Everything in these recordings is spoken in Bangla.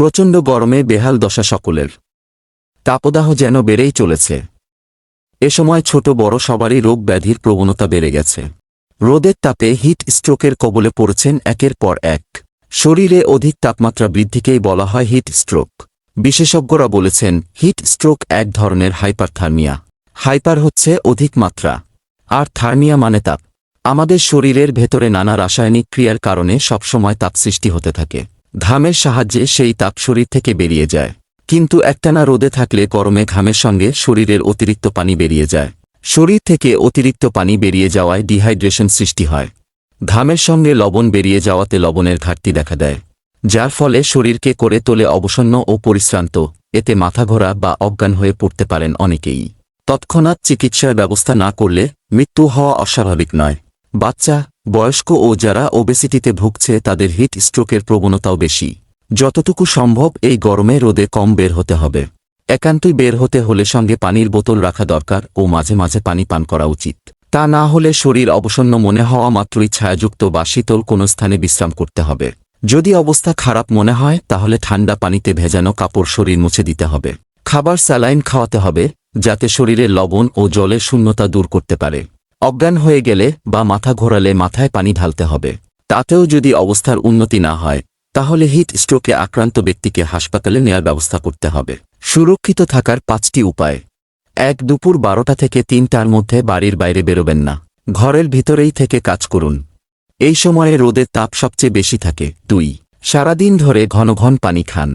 প্রচণ্ড গরমে বেহাল দশা সকলের। তাপদাহ যেন বেড়েই চলেছে। এ সময় ছোট বড় সবারই রোগ ব্যাধির প্রবণতা বেড়ে গেছে। রোদের তাপে হিট স্ট্রোকের কবলে পড়েছেন একের পর এক। শরীরে অধিক তাপমাত্রা বৃদ্ধিকেই বলা হয় হিট স্ট্রোক। বিশেষজ্ঞরা বলেছেন, হিট স্ট্রোক এক ধরনের হাইপারথার্মিয়া। হাইপার হচ্ছে অধিক মাত্রা। আর থার্মিয়া মানে তাপ। আমাদের শরীরের ভেতরে নানা রাসায়নিক ক্রিয়ার কারণে সবসময় তাপ সৃষ্টি হতে থাকে। ঘামের সাহায্যে সেই তাপ শরীর থেকে বেরিয়ে যায়। কিন্তু একটানা রোদে থাকলে গরমে ঘামের সঙ্গে শরীরের অতিরিক্ত পানি বেরিয়ে যায়। শরীর থেকে অতিরিক্ত পানি বেরিয়ে যাওয়ায় ডিহাইড্রেশন সৃষ্টি হয়। ঘামের সঙ্গে লবণ বেরিয়ে যাওয়াতে লবণের ঘাটতি দেখা দেয়, যার ফলে শরীরকে করে তোলে অবসন্ন ও পরিশ্রান্ত, এতে মাথা ঘোরা বা অজ্ঞান হয়ে পড়তে পারেন অনেকেই। তৎক্ষণাৎ চিকিৎসার ব্যবস্থা না করলে মৃত্যু হওয়া অস্বাভাবিক নয়। বাচ্চা বয়স্ক ও যারা ওবেসিটিতে ভুগছে, তাদের হিট স্ট্রোকের প্রবণতাও বেশি। যতটুকু সম্ভব এই গরমে রোদে কম বের হতে হবে। একান্তই বের হতে হলে সঙ্গে পানির বোতল রাখা দরকার ও মাঝে মাঝে পানি পান করা উচিত। তা না হলে শরীর অবসন্ন মনে হওয়া মাত্রই ছায়াযুক্ত বা শীতল কোনো স্থানে বিশ্রাম করতে হবে। যদি অবস্থা খারাপ মনে হয়, তাহলে ঠান্ডা পানিতে ভেজানো কাপড় শরীর মুছে দিতে হবে। খাবার স্যালাইন খাওয়াতে হবে, যাতে শরীরের লবণ ও জলের শূন্যতা দূর করতে পারে। অজ্ঞান হয়ে গেলে বা মাথা ঘোরালে মাথায় পানি ঢালতে হবে। তাতেও যদি অবস্থার উন্নতি না হয়, তাহলে হিট স্ট্রোকে আক্রান্ত ব্যক্তিকে হাসপাতালে নেয়ার ব্যবস্থা করতে হবে। সুরক্ষিত থাকার পাঁচটি উপায়। এক, দুপুর বারোটা থেকে তিনটার মধ্যে বাড়ির বাইরে বেরোবেন না। ঘরের ভিতরেই থেকে কাজ করুন। এই সময়ে রোদের তাপ সবচেয়ে বেশি থাকে। দুই, সারাদিন ধরে ঘন ঘন পানি খান।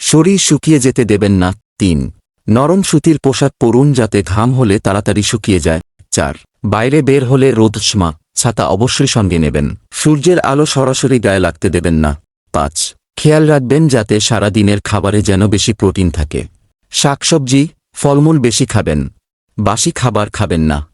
শরীর শুকিয়ে যেতে দেবেন না। তিন, নরম সুতির পোশাক পরুন যাতে ঘাম হলে তাড়াতাড়ি শুকিয়ে যায়। চার বাইরে বের হলে রোদসমা ছাতা অবশ্যই সঙ্গে নেবেন। সূর্যের আলো সরাসরি গায়ে লাগতে দেবেন না। পাঁচ, খেয়াল রাখবেন যাতে সারা দিনের খাবারে যেন বেশি প্রোটিন থাকে। শাকসবজি, ফলমূল বেশি খাবেন। বাসি খাবার খাবেন না।